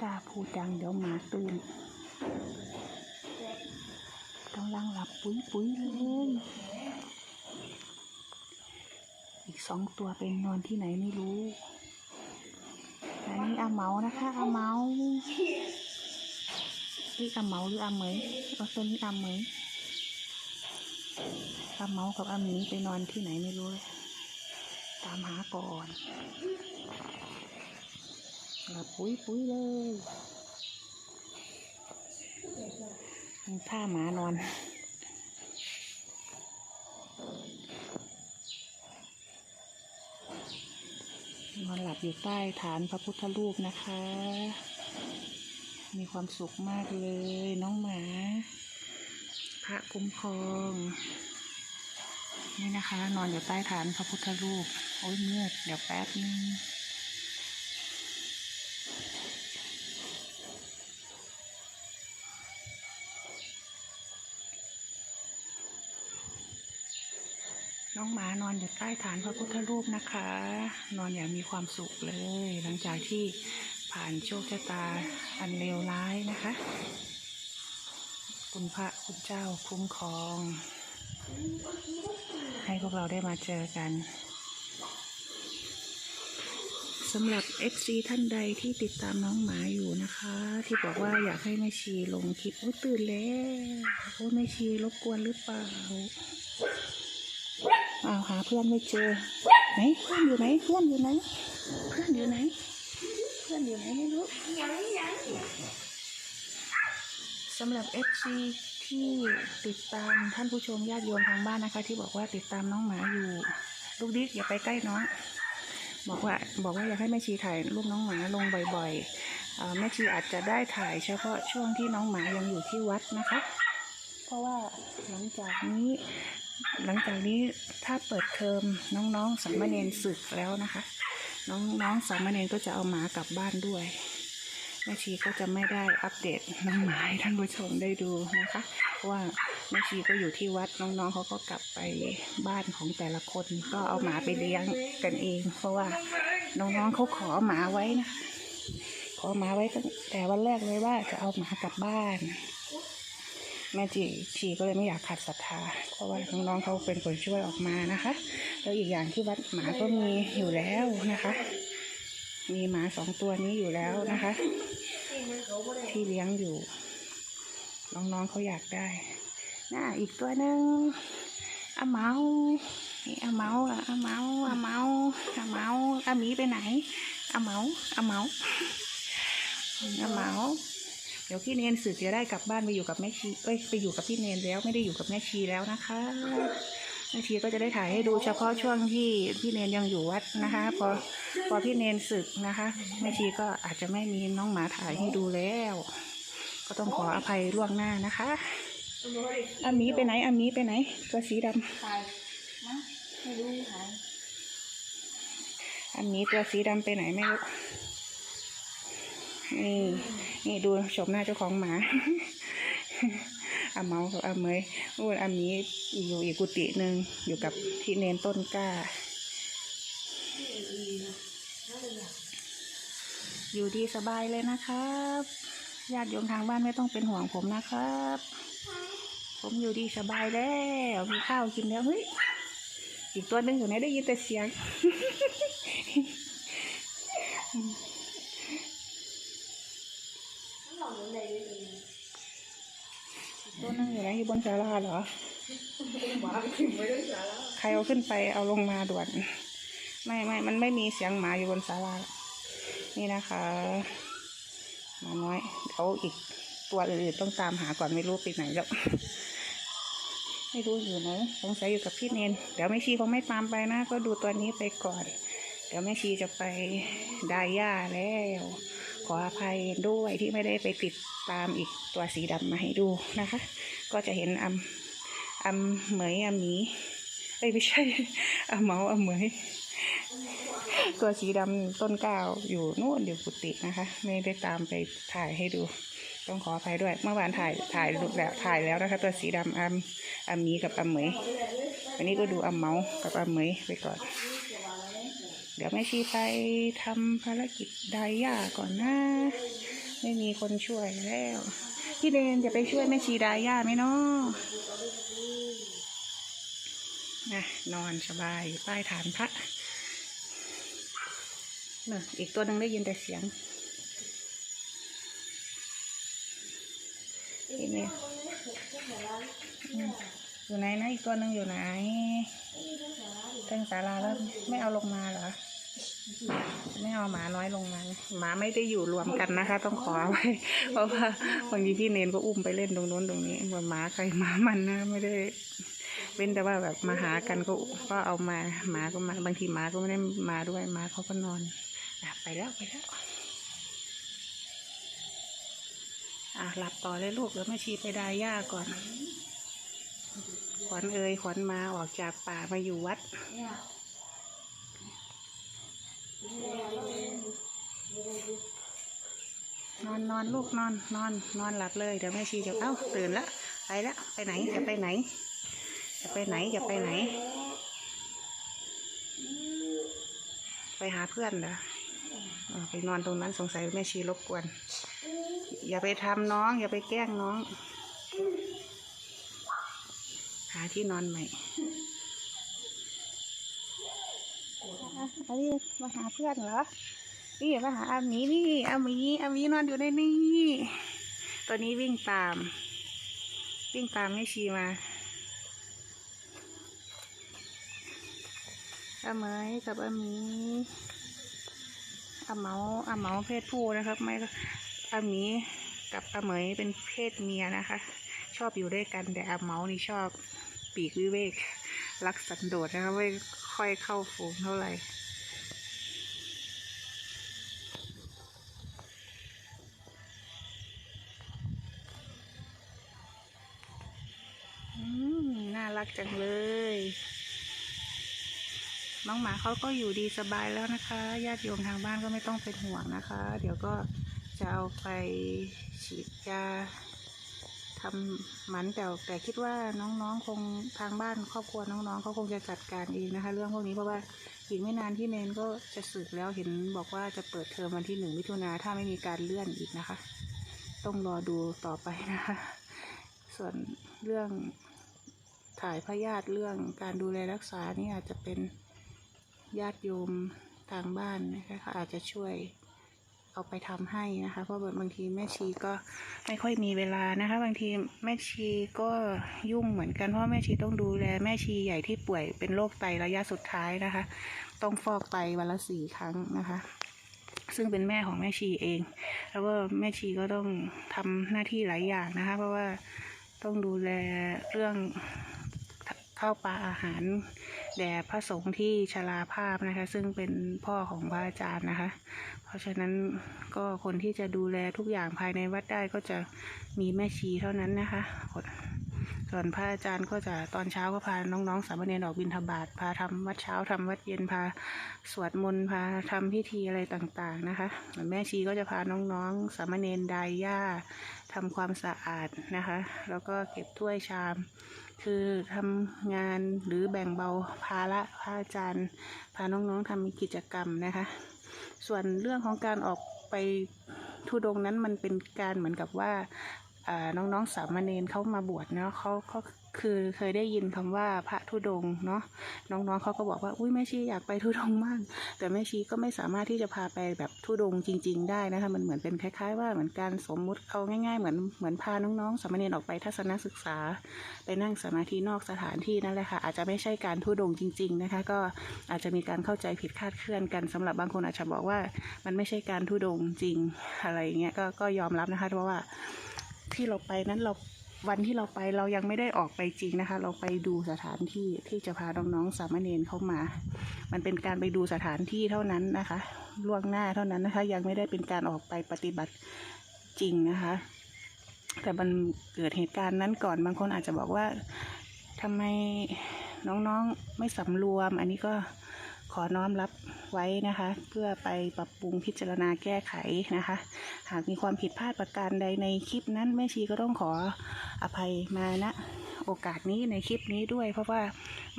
กล้าพูดดังเดี๋ยวหมาตื่นกำลังหลับปุ้ยปุ้ยเลย อีกสองตัวเป็นนอนที่ไหนไม่รู้อันนี้อาเมานะคะอาเมาหรืออาเมาหรืออาเหมยเอาตัวนี้อาเหมยอาเมากับอาหมีไปนอนที่ไหนไม่รู้เลย ตามหาก่อน ลับปุ้ยปุ้ยเลยท่าหมานอนนอนหลับอยู่ใต้ฐานพระพุทธรูปนะคะ มีความสุขมากเลยน้องหมา พระคุ้มครอง นี่นะคะ นอนอยู่ใต้ฐานพระพุทธรูป โอ้ยเมืดเดี๋ยวแป๊บนึง น้องหมานอนอยู่ใต้ฐานพระพุทธรูปนะคะ นอนอย่างมีความสุขเลย หลังจากที่ผ่านโชคชะตาอันเลวร้ายนะคะ คุณพระคุณเจ้าคุ้มครอง ให้พวกเราได้มาเจอกันสำหรับ FC ท่านใดที่ติดตามน้องหมาอยู่นะคะ ที่บอกว่าอยากให้แม่ชีลงคลิปโอ้ตื่นแล้วโอ้แม่ชีรบกวนหรือเปล่า อ้าวหาเพื่อนไม่เจอไหนเพื่อนอยู่ไหนเพื่อนอยู่ไหนเพื่อนอยู่ไหน เพื่อนอยู่ไหนไม่รู้สำหรับ FC ที่ติดตามท่านผู้ชมญาติโยมทางบ้านนะคะ ที่บอกว่าติดตามน้องหมาอยู่ ลูกดิ๊กอย่าไปใกล้น้องบอกว่าบอกว่าอยากให้แม่ชีถ่ายรูปน้องหมาลงบ่อยๆแม่ชีอาจจะได้ถ่ายเฉพาะช่วงที่น้องหมายังอยู่ที่วัดนะคะ เพราะว่าหลังจากนี้ หลังจากนี้ถ้าเปิดเทอมน้องๆสามเณรศึกแล้วนะคะ น้องๆสามเณรก็จะเอาหมากลับบ้านด้วยแม่ชีก็จะไม่ได้อัปเดตน้องหมาให้ท่านผู้ชมได้ดูนะคะเพราะว่าแม่ชีก็อยู่ที่วัดน้องๆเขาก็กลับไปบ้านของแต่ละคนก็เอาหมาไปเลี้ยงกันเอง เพราะว่าน้องๆเขาขอหมาไว้นะคะขอหมาไว้ตั้งแต่วันแรกเลยว่าจะเอาหมากลับบ้าน แม่จีชีก็เลยไม่อยากขัดศรัทธา เพราะว่าน้องๆเขาเป็นคนช่วยออกมานะคะ แล้วอีกอย่างที่วัดหมาก็มีอยู่แล้วนะคะ มีหมาสองตัวนี้อยู่แล้วนะคะ ที่เลี้ยงอยู่ น้องๆเขาอยากได้น่าอีกตัวหนึ่งอาเมานี่อาเมาอะอาเมาอาเมาอาเมาอามีไปไหนอาเมาอาเมาอาเมา เดี๋ยวพี่เนนสึกจะได้กลับบ้านไปอยู่กับแม่ชีเอ้ยไปอยู่กับพี่เนนแล้วไม่ได้อยู่กับแม่ชีแล้วนะคะแม่ชีก็จะได้ถ่ายให้ดูเฉพาะช่วงที่พี่เนนยังอยู่วัดนะคะ พอพอพี่เนนสึกนะคะแม่ชีก็อาจจะไม่มีน้องหมาถ่ายให้ดูแล้ว ก็ต้องขออภัยล่วงหน้านะคะอามีไปไหนอามีไปไหน ตัวสีดำถ่ายนะไม่รู้ถ่ายอามีตัวสีดำไปไหนไม่รู้นี่ นี่ดูชมหน้าเจ้าของหมาอาเมากับอาเมยอู้อามีอยู่อีกกุฏิหนึ่งอยู่กับพี่เนนต้นกล้า อยู่ดีสบายเลยนะครับญาติโยมทางบ้านไม่ต้องเป็นห่วงผมนะครับ ผมอยู่ดีสบายแล้วมีข้าวกินแล้วเฮ้ยอีกตัวหนึงอยู่ไหนได้ยินแต่เสียง หลอกอะไรเลย ตัวห นึงอยู่ไหนอยู่บนศาลาเหรอไม่ได้สาระใครเอาขึ้นไปเอาลงมาด่วน ไม่ไม่มันไม่มีเสียงหมาอยู่บนศาลานี่นะคะหมาน้อยเดี๋ยวอีกตัวอื่นๆต้องตามหาก่อนไม่รู้ไปไหนแล้วไม่รู้อยู่ไหนสงสัยอยู่กับพี่เนนเดี๋ยวแม่ชีคงไม่ตามไปนะ ก็ดูตัวนี้ไปก่อน เดี๋ยวแม่ชีจะไปดายย่าแล้ว ขออภัยด้วยที่ไม่ได้ไปติดตามอีกตัวสีดำมาให้ดูนะคะ ก็จะเห็นอำอำเหมยอำหมีเอ้ยไม่ใช่อำเมาอำเหมยตัวสีดำต้นก้าวอยู่นู่นอยู่กุฏินะคะ ไม่ได้ตามไปถ่ายให้ดู ต้องขออภัยด้วย เมื่อวานถ่ายถ่ายรูปแล้วถ่ายแล้วนะคะ ตัวสีดำอำอำหมีกับอำเหมยวันนี้ก็ดูอำเมากับอำเหมยไปก่อน เดี๋ยวแม่ชีไปทำภารกิจไดย่าก่อนนะ ไม่มีคนช่วยแล้ว พี่เดนจะไปช่วยแม่ชีไดย่าไหมเนาะนะนอนสบายอยู่ใต้ฐานพระน่ะอีกตัวหนึ่งได้ยินแต่เสียงนี่เนี่ยอืม อยู่ไหนนะอีกตัวหนึ่งอยู่ไหนเทิงศาลาแล้วไม่เอาลงมาเหรอ ไม่เอาหมาน้อยลงมา หมาไม่ได้อยู่รวมกันนะคะ ต้องขอไว้ เพราะว่าบางทีพี่เนนก็อุ้มไปเล่นตรงนู้นตรงนี้เหมือนหมาใครหมามันนะไม่ได้ เว้นแต่ว่าแบบมาหากันก็ก็เอามาหมาก็มาบางทีหมาก็ไม่ได้มาด้วยหมาเขาก็นอนอไปแล้วไปแล้วอะหลับต่อเลยลูกเดี๋ยวแม่ชีไปดายหญ้าก่อน ขวัญเอ่ยขวัญมาออกจากป่ามาอยู่วัด นอนนอนลูกนอนนอนนอนหลับเลยเดี๋ยวแม่ชีจะเอ้าตื่นละไปละไปไหนจะไปไหน จะไปไหนจะไปไหน ไปหาเพื่อนเหรอไปนอนตรงนั้นสงสัยแม่ชีรบกวน อย่าไปทำน้อง อย่าไปแกล้งน้อง หาที่นอนใหม่อันนี้มาหาเพื่อนเหรอ นี่มาหาอามีนี่อามีอามีนอนอยู่ในนี่ ตัวนี้วิ่งตาม วิ่งตามแม่ชีมาอาเมยกับอามีอาเมาอาเมาเพศผู้นะครับ ไม่อามีกับอาเหมยเป็นเพศเมียนะคะ ชอบอยู่ด้วยกันแต่อาเมานี่ชอบ ปีกวิเวก รักสันโดษนะคะไม่ค่อยเข้าฝูงเท่าไหร่น่ารักจังเลย น้องหมาเขาก็อยู่ดีสบายแล้วนะคะ ญาติโยมทางบ้านก็ไม่ต้องเป็นห่วงนะคะ เดี๋ยวก็จะเอาไปฉีดยา ทำหมันแต่แต่คิดว่าน้องๆคงทางบ้านครอบครัวน้องๆเขาคงจะจัดการเองนะคะ เรื่องพวกนี้เพราะว่าอีกไม่นานที่เนนก็จะสึกแล้วเห็นบอกว่าจะเปิดเทอมวันที่หนึ่งมิถุนาถ้าไม่มีการเลื่อนอีกนะคะ ต้องรอดูต่อไปนะคะ ส่วนเรื่องถ่ายพยาธิเรื่องการดูแลรักษานี่อาจจะเป็นญาติโยมทางบ้านนะคะอาจจะช่วย เอาไปทำให้นะคะ เพราะบางทีแม่ชีก็ไม่ค่อยมีเวลานะคะ บางทีแม่ชีก็ยุ่งเหมือนกันเพราะแม่ชีต้องดูแลแม่ชีใหญ่ที่ป่วยเป็นโรคไตระยะสุดท้ายนะคะ ต้องฟอกไตวันละสี่ครั้งนะคะซึ่งเป็นแม่ของแม่ชีเอง แล้วก็แม่ชีก็ต้องทำหน้าที่หลายอย่างนะคะ เพราะว่าต้องดูแลเรื่องข้าวปลาอาหาร แด่พระสงฆ์ที่ชราภาพนะคะ ซึ่งเป็นพ่อของพระอาจารย์นะคะ เพราะฉะนั้นก็คนที่จะดูแลทุกอย่างภายในวัดได้ก็จะมีแม่ชีเท่านั้นนะคะ ส่วนพระอาจารย์ก็จะตอนเช้าก็พาน้องๆสามเณรออกบิณฑบาตพาทำวัดเช้าทำวัดเย็นพาสวดมนต์พาทำพิธีอะไรต่างๆนะคะส่วนแม่ชีก็จะพาน้องๆสามเณรดายหญ้าทำความสะอาดนะคะ แล้วก็เก็บถ้วยชาม คือทำงานหรือแบ่งเบาภาระพระอาจารย์ พาน้องๆทำกิจกรรมนะคะ ส่วนเรื่องของการออกไปทุดงนั้นมันเป็นการเหมือนกับว่า น้องๆสามเณรเขามาบวชเนาะเขาเขาคือเคยได้ยินคำว่าพระธุดงเนาะน้องๆเขาก็บอกว่าอุ้ยแม่ชีอยากไปธุดงมาก แต่แม่ชีก็ไม่สามารถที่จะพาไปแบบธุดงจริง ๆ ได้นะคะมันเหมือนเป็นคล้าย ๆ ว่าเหมือนการสมมุติเอาง่าย ๆ เหมือนเหมือนพาน้องๆสามเณรออกไปทัศนศึกษา ไปนั่งสมาธินอกสถานที่นั่นแหละค่ะอาจจะไม่ใช่การธุดงจริง ๆนะคะ ก็อาจจะมีการเข้าใจผิดคาดเคลื่อนกันสำหรับบางคนอาจจะบอกว่ามันไม่ใช่การธุดงจริงอะไรอย่างเงี้ยก็ก็ยอมรับนะคะเพราะว่า ที่เราไปนั้นเราวันที่เราไปเรายังไม่ได้ออกไปจริงนะคะ เราไปดูสถานที่ที่จะพาน้องๆสามเณรเข้ามา มันเป็นการไปดูสถานที่เท่านั้นนะคะ ล่วงหน้าเท่านั้นนะคะ ยังไม่ได้เป็นการออกไปปฏิบัติจริงนะคะ แต่มันเกิดเหตุการณ์นั้นก่อนบางคนอาจจะบอกว่าทำไมน้องๆไม่สำรวม อันนี้ก็ ขอน้อมรับไว้นะคะ เพื่อไปปรับปรุงพิจารณาแก้ไขนะคะ หากมีความผิดพลาดประการใดในคลิปนั้นแม่ชีก็ต้องขออภัยมาณโอกาสนี้ในคลิปนี้ด้วย เพราะว่า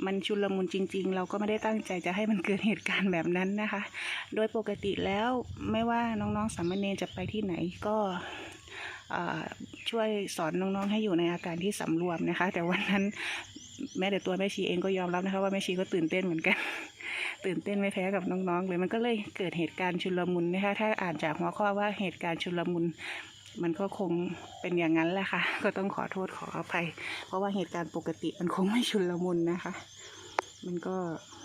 มันชุลมุนจริง ๆ เราก็ไม่ได้ตั้งใจจะให้มันเกิดเหตุการณ์แบบนั้นนะคะ โดยปกติแล้วไม่ว่าน้องๆสามเณรจะไปที่ไหนก็ช่วยสอนน้องๆให้อยู่ในอาการที่สำรวมนะคะ แต่วันนั้นแม้แต่ตัวแม่ชีเองก็ยอมรับนะคะว่าแม่ชีก็ตื่นเต้นเหมือนกัน ตื่นเต้นไม่แพ้กับน้องๆเลยมันก็เลยเกิดเหตุการณ์ชุลมุนนะคะถ้าอ่านจากหัวข้อว่าเหตุการณ์ชุลมุนมันก็คงเป็นอย่างนั้นแหละค่ะ ก็ต้องขอโทษขออภัย เพราะว่าเหตุการณ์ปกติมันคงไม่ชุลมุนนะคะ มันก็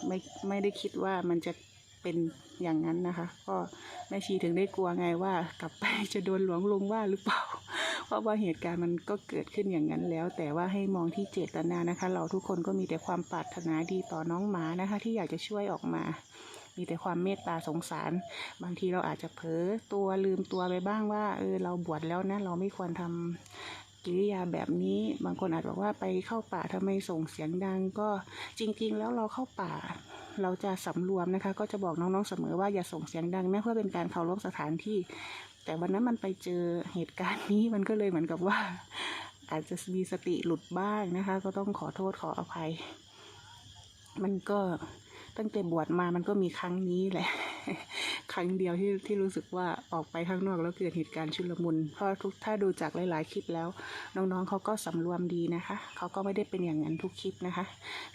ไม่ไม่ได้คิดว่ามันจะเป็นอย่างนั้นนะคะ ก็แม่ชีถึงได้กลัวไงว่ากลับไปจะโดนหลวงลุงว่าหรือเปล่า ราะว่าเหตุการณ์มันก็เกิดขึ้นอย่างนั้นแล้ว แต่ว่าให้มองที่เจตนานะคะ เราทุกคนก็มีแต่ความปรารถนาดีต่อน้องหมานะคะ ที่อยากจะช่วยออกมา มีแต่ความเมตตาสงสาร บางทีเราอาจจะเผลอตัวลืมตัวไปบ้างว่าเออเราบวชแล้วนะเราไม่ควรทำกิริยาแบบนี้บางคนอาจบอกว่าไปเข้าป่าทำไมส่งเสียงดังก็จริง ๆ แล้วเราเข้าป่า เราจะสำรวมนะคะ ก็จะบอกน้องๆเสมอว่าอย่าส่งเสียงดังนะเพื่อเป็นการเคารพสถานที่ แต่วันนั้นมันไปเจอเหตุการณ์นี้มันก็เลยเหมือนกับว่า อาจจะมีสติหลุดบ้างนะคะ ก็ต้องขอโทษขออภัย มันก็ตั้งแต่บวชมามันก็มีครั้งนี้แหละครั้งเดียวที่ที่รู้สึกว่าออกไปข้างนอกแล้วเกิดเหตุการณ์ชุลมุน เพราะทุกถ้าดูจากหลายๆคลิปแล้ว น้องๆเขาก็สำรวมดีนะคะ เขาก็ไม่ได้เป็นอย่างนั้นทุกคลิปนะคะ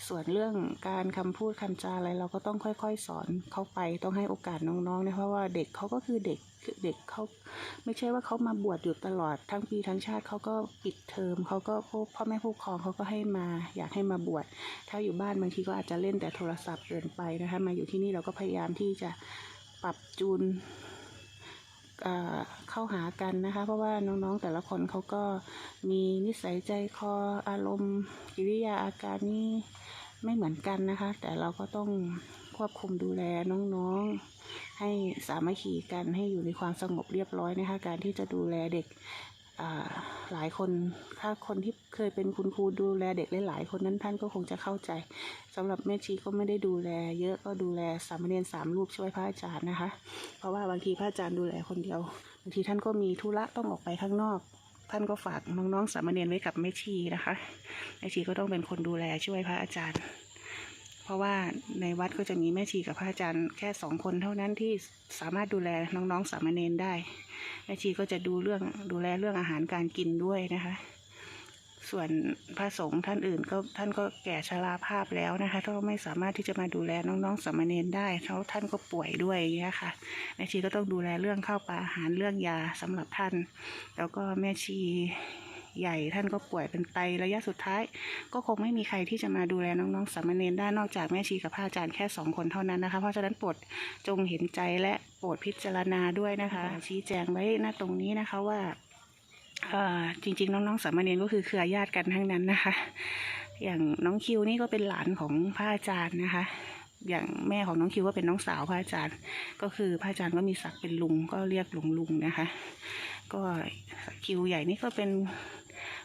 ส่วนเรื่องการคำพูดคำจาอะไรเราก็ต้องค่อย ๆ สอนเขาไปต้องให้โอกาสน้องๆนะเพราะว่าเด็กเขาก็คือเด็กเด็กเขาไม่ใช่ว่าเขามาบวชอยู่ตลอดทั้งปีทั้งชาติเขาก็ปิดเทอมเขาก็พ่อพ่อแม่ผู้ปกครองเขาก็ให้มาอยากให้มาบวชถ้าอยู่บ้านบางทีก็อาจจะเล่นแต่โทรศัพท์เกินไปนะคะมาอยู่ที่นี่เราก็พยายามที่จะ ปรับจูนเข้าหากันนะคะ เพราะว่าน้องๆแต่ละคนเขาก็มีนิสัยใจคออารมณ์กิริยาอาการนี่ไม่เหมือนกันนะคะ แต่เราก็ต้องควบคุมดูแลน้องๆ ให้สามัคคีกันให้อยู่ในความสงบเรียบร้อยนะคะ การที่จะดูแลเด็ก หลายคนถ้าคนที่เคยเป็นคุณครูดูแลเด็กหลายๆคนนั้นท่านก็คงจะเข้าใจสำหรับแม่ชีก็ไม่ได้ดูแล เยอะก็ดูแลสามเณรสามรูปช่วยพระอาจารย์นะคะ เพราะว่าบางทีพระอาจารย์ดูแลคนเดียวบางทีท่านก็มีธุระต้องออกไปข้างนอก ท่านก็ฝากน้องๆสามเณรไว้กับแม่ชีนะคะแม่ชีก็ต้องเป็นคนดูแลช่วยพระอาจารย์ เพราะว่าในวัดก็จะมีแม่ชีกับพระอาจารย์แค่สองคนเท่านั้นที่สามารถดูแลน้องๆสามเณรได้ แม่ชีก็จะดูเรื่องดูแลเรื่องอาหารการกินด้วยนะคะ ส่วนพระสงฆ์ท่านอื่นก็ท่านก็แก่ชราภาพแล้วนะคะก็ไม่สามารถที่จะมาดูแลน้องๆสามเณรได้เพราะท่านก็ป่วยด้วยอย่างเงี้ยค่ะ แม่ชีก็ต้องดูแลเรื่องข้าวปลาอาหารเรื่องยาสำหรับท่าน แล้วก็แม่ชี ใหญ่ ท่านก็ป่วยเป็นไตระยะสุดท้าย ก็คงไม่มีใครที่จะมาดูแลน้องๆสามเณรได้นอกจากแม่ชีกับพระอาจารย์แค่สองคนเท่านั้นนะคะ เพราะฉะนั้นโปรดจงเห็นใจและโปรดพิจารณาด้วยนะคะ ชี้แจงไว้ณตรงนี้นะคะว่าจริงๆ น้องๆสามเณรก็คือเครือญาติกันทั้งนั้นนะคะ อย่างน้องคิวนี่ก็เป็นหลานของพระอาจารย์นะคะ อย่างแม่ของน้องคิวก็เป็นน้องสาวพระอาจารย์ ก็คือพระอาจารย์ก็มีศักดิ์เป็นลุงก็เรียกลุงลุงนะคะ ก็คิวใหญ่นี่ก็เป็น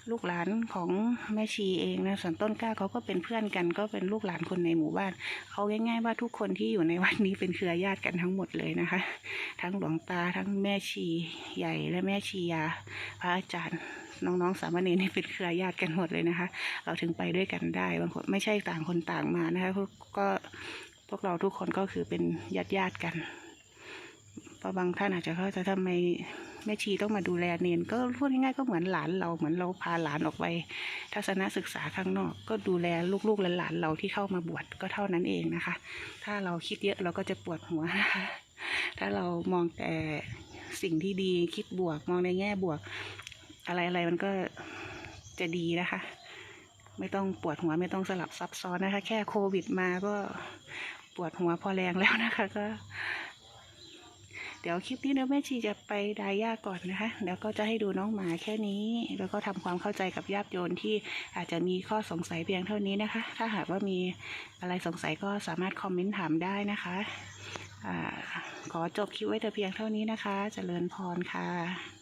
ลูกหลานของแม่ชีเองนะส่วนต้นกล้าเขาก็เป็นเพื่อนกัน ก็เป็นลูกหลานคนในหมู่บ้านเขาง่าย ๆ ว่าทุกคนที่อยู่ในวัดนี้เป็นเครือญาติกันทั้งหมดเลยนะคะ ทั้งหลวงตาทั้งแม่ชีใหญ่และแม่ชียา พระอาจารย์น้องๆสามเณรนี่เป็นเครือญาติกันหมดเลยนะคะ เราถึงไปด้วยกันได้บางคนไม่ใช่ต่างคนต่างมานะคะก็พวกเราทุกคนก็คือเป็นญาติญาติกันเพราะบางท่านอาจจะเข้าใจทำไม แม่ชีต้องมาดูแลเนนก็พูดง่ายๆก็เหมือนหลานเราเหมือนเราพาหลานออกไป ทัศนศึกษาข้างนอก ก็ดูแลลูกๆและหลานเราที่เข้ามาบวชก็เท่านั้นเองนะคะ ถ้าเราคิดเยอะเราก็จะปวดหัวนะคะถ้าเรามองแต่สิ่งที่ดีคิดบวกมองในแง่บวก อะไรๆมันก็จะดีนะคะ ไม่ต้องปวดหัวไม่ต้องสลับซับซ้อนนะคะ แค่โควิดมาก็ปวดหัวพอแรงแล้วนะคะ ก็ เดี๋ยวคลิปนี้เดี๋ยวแม่ชีจะไปดายาก่อนนะคะ แล้วก็จะให้ดูน้องหมาแค่นี้ แล้วก็ทำความเข้าใจกับญาติโยนที่อาจจะมีข้อสงสัยเพียงเท่านี้นะคะ ถ้าหากว่ามีอะไรสงสัยก็สามารถคอมเมนต์ถามได้นะคะอขอจบคลิปไว้แต่เพียงเท่านี้นะคะเจริญพรค่ะ